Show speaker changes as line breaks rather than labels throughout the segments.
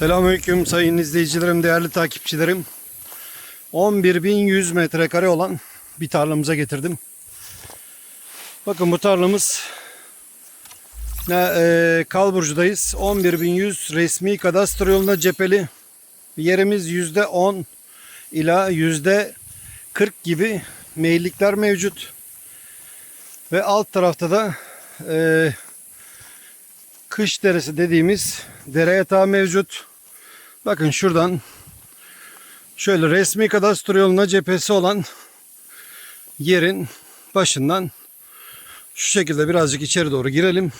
Selamünaleyküm sayın izleyicilerim, değerli takipçilerim. 11.100 metrekare olan bir tarlamıza getirdim. Bakın bu tarlamız e, Kalburcu'dayız. 11.100 resmi kadastro yoluna cepheli. Yerimiz %10 ila %40 gibi meyillikler mevcut. Ve alt tarafta da e, kış deresi dediğimiz dere yatağı mevcut. Bakın şuradan şöyle resmi kadastro yoluna cephesi olan yerin başından şu şekilde birazcık içeri doğru girelim.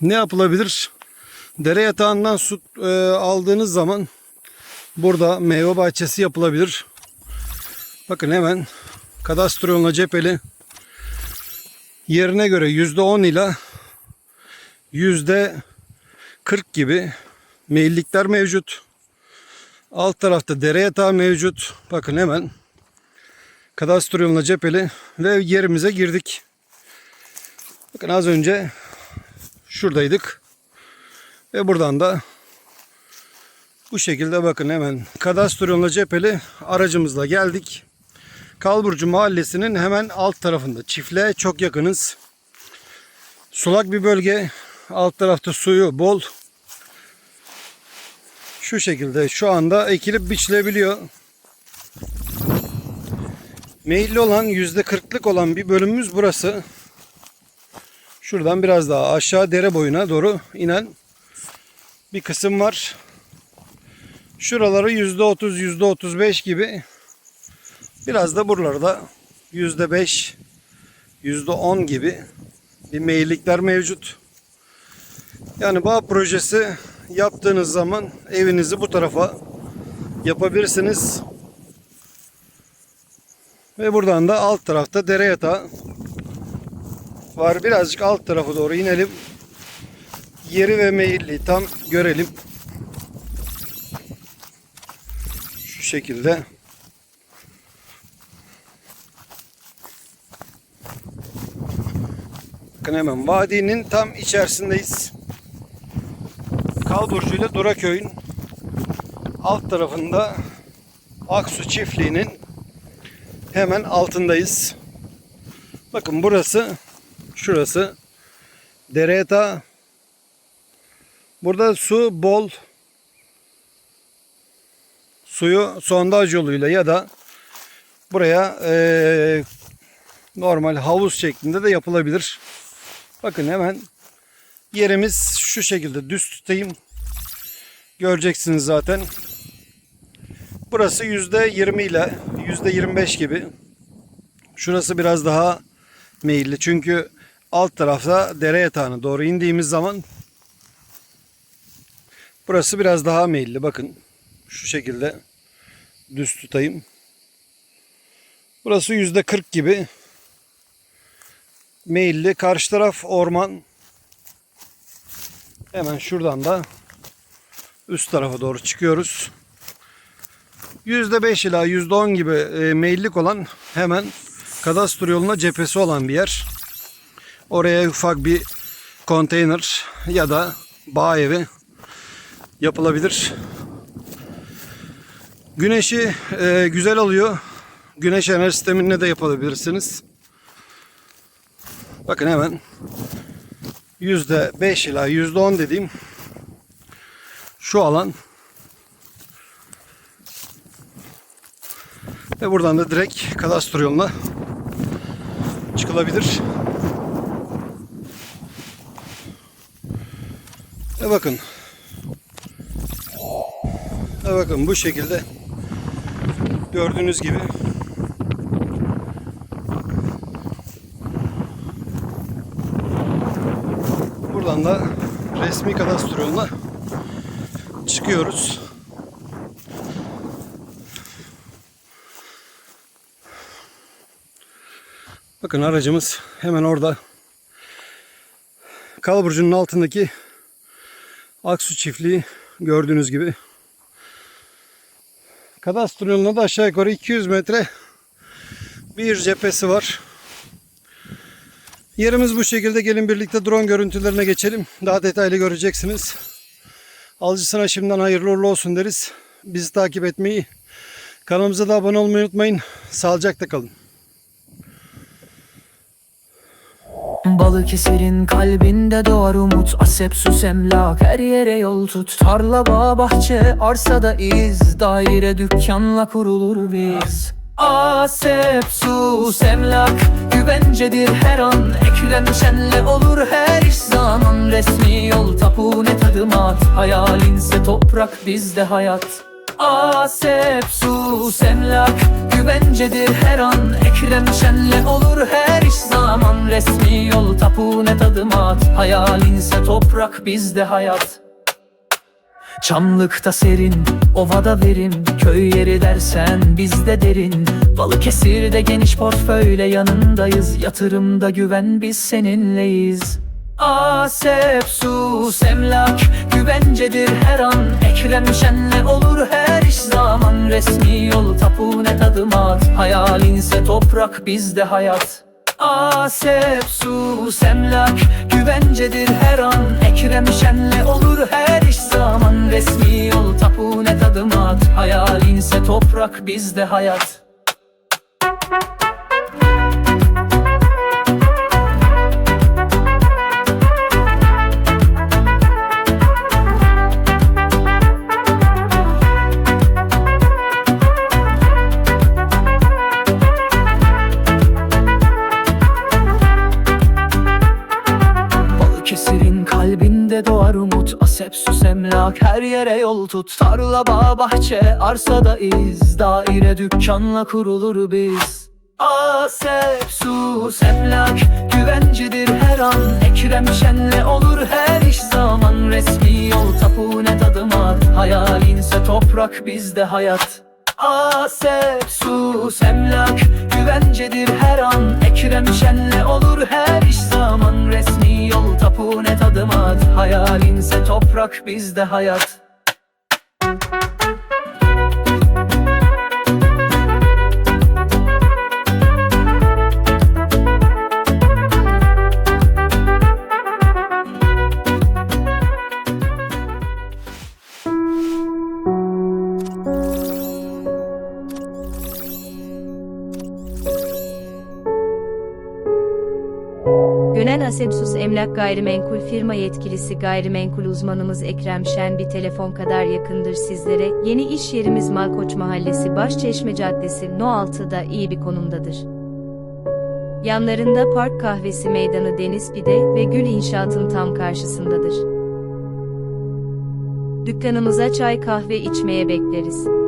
Ne yapılabilir? Dere yatağından su e, aldığınız zaman burada meyve bahçesi yapılabilir. Bakın hemen kadastro yoluna cepheli yerine göre %10 ile %40 gibi meyillikler mevcut. Alt tarafta dere yatağı mevcut. Bakın hemen kadastro yoluna cepheli ve yerimize girdik. Bakın az önce şuradaydık. Ve buradan da bu şekilde bakın hemen kadastro yoluna cepheli aracımızla geldik. Kalburcu Mahallesi'nin hemen alt tarafında. Çiftliğe çok yakınız. Sulak bir bölge. Alt tarafta suyu bol. Şu şekilde şu anda ekilip biçilebiliyor. Meyilli olan %40'lık olan bir bölümümüz burası. Şuradan biraz daha aşağı dere boyuna doğru inen bir kısım var. Şuraları %30, %35 gibi Biraz da buralarda yüzde beş, yüzde on gibi bir meyillikler mevcut. Yani bağ projesi yaptığınız zaman evinizi bu tarafa yapabilirsiniz. Ve buradan da alt tarafta dere yatağı var. Birazcık alt tarafa doğru inelim. Yeri ve meyilli tam görelim. Şu şekilde. Bakın hemen vadinin tam içerisindeyiz. Kalburcu ile Duraköy'ün alt tarafında Aksu çiftliğinin hemen altındayız. Bakın burası şurası dere yatağı. Burada su bol. Suyu sondaj yoluyla ya da buraya eee normal havuz şeklinde de yapılabilir. Bakın hemen yerimiz şu şekilde düz tutayım. Göreceksiniz zaten. Burası %20 ile %25 gibi. Şurası biraz daha meyilli. Çünkü alt tarafta dere yatağına doğru indiğimiz zaman burası biraz daha meyilli. Bakın şu şekilde düz tutayım. Burası %40 gibi meyilli. Karşı taraf orman. Hemen şuradan da üst tarafa doğru çıkıyoruz. %5 ila %10 gibi e, meyillik olan hemen kadastro yoluna cephesi olan bir yer. Oraya ufak bir konteyner ya da bağ evi yapılabilir. Güneşi e, güzel alıyor. Güneş enerji sistemine de yapabilirsiniz. Bakın hemen yüzde beş ila yüzde on dediğim şu alan ve buradan da direkt kadastro yoluna çıkılabilir. Ve bakın ve bakın bu şekilde gördüğünüz gibi Buradan da resmi kadastro yoluna çıkıyoruz. Bakın aracımız hemen orada. Kalburcu'nun altındaki Aksu çiftliği gördüğünüz gibi. Kadastro yoluna da aşağı yukarı 200 metre bir cephesi var. Yerimiz bu şekilde. Gelin birlikte drone görüntülerine geçelim. Daha detaylı göreceksiniz. Alıcısına şimdiden hayırlı uğurlu olsun deriz. Bizi takip etmeyi, kanalımıza da abone olmayı unutmayın. Sağlıcakla kalın.
Balıkesir'in kalbinde doğar umut Asepsus emlak her yere yol tut Tarla bağ bahçe arsada iz Daire dükkanla kurulur biz Asepsus emlak güvencedir her an. Ekrem şenle olur her iş zaman. Resmi yol tapu ne tadım at Hayalinse toprak bizde hayat. Asepsus emlak güvencedir her an. Ekrem şenle olur her iş zaman. Resmi yol tapu ne tadım at Hayalinse toprak bizde hayat Çamlıkta serin, ovada verim. Köy yeri dersen bizde derin. Balıkesir'de geniş portföyle yanındayız. Yatırımda güven biz seninleyiz. Asepsus emlak güvencedir her an. Ekrem şenle olur her iş zaman. Resmi yol tapu ne tadım at. Hayalinse toprak bizde hayat Asepsus emlak güvencedir her an. Ekrem şenle olur her iş zaman. Resmi yol tapu ne tadım at. Hayalinse toprak bizde hayat yol tut Tarla bağ bahçe arsada iz. Daire dükkanla kurulur biz. Asepsus emlak güvencedir her an. Ekrem şenle olur her iş zaman. Resmi yol tapu ne tadım at. Hayalinse toprak bizde hayat. Asepsus emlak güvencedir her an. Ekrem şenle olur her iş zaman. Resmi yol tapu ne tadım at. Hayalinse toprak bizde hayat
Asepsus Emlak Gayrimenkul firma yetkilisi gayrimenkul uzmanımız Ekrem Şen bir telefon kadar yakındır sizlere. Yeni iş yerimiz Malkoç Mahallesi Başçeşme Caddesi No 6'da iyi bir konumdadır. Yanlarında Park Kahvesi Meydanı Deniz Pide ve Gül İnşaat'ın tam karşısındadır. Dükkanımıza çay kahve içmeye bekleriz.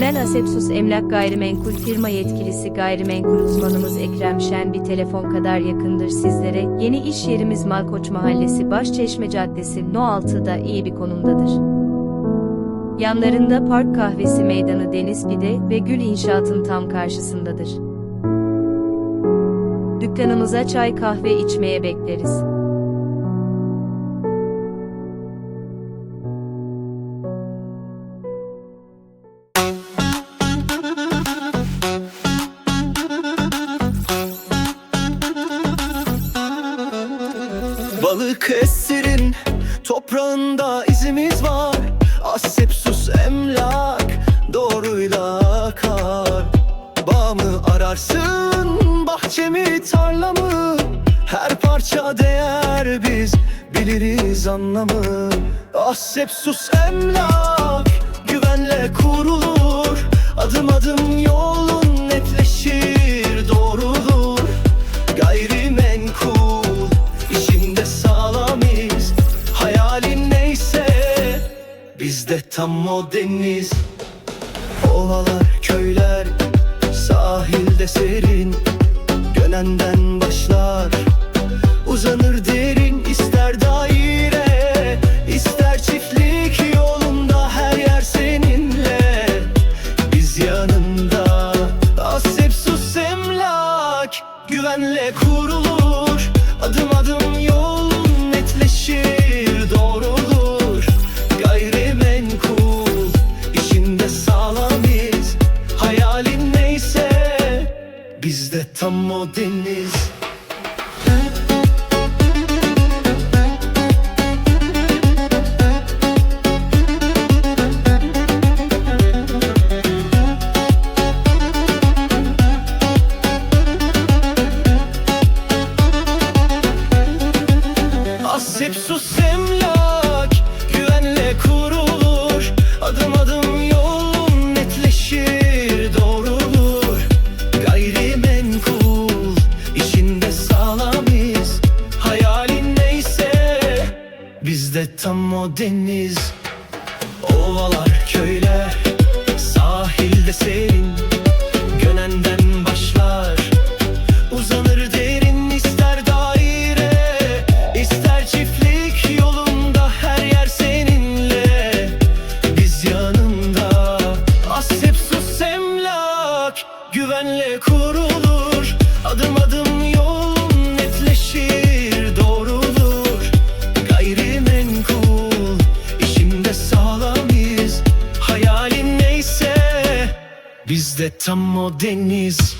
Gönel Asepsus Emlak Gayrimenkul firma yetkilisi gayrimenkul uzmanımız Ekrem Şen bir telefon kadar yakındır sizlere. Yeni iş yerimiz Malkoç Mahallesi Başçeşme Caddesi No 6'da iyi bir konumdadır. Yanlarında Park Kahvesi Meydanı Deniz Pide ve Gül İnşaat'ın tam karşısındadır. Dükkanımıza çay kahve içmeye bekleriz.
Sarsın bahçemi tarlamı. Her parça değer biz biliriz anlamı. Ahsep sus emlak güvenle kurulur. Adım adım yolun netleşir doğrulur. Gayrimenkul işinde sağlamiz Hayalin neyse bizde tam o deniz. Ovalar köyler sahilde serin Gölenden başlar. Uzanır derin ister daire ister çiftlik yolunda her yer seninle. Biz yanında Asep sus emlak Güvenle kurulu no te didn't tam o deniz.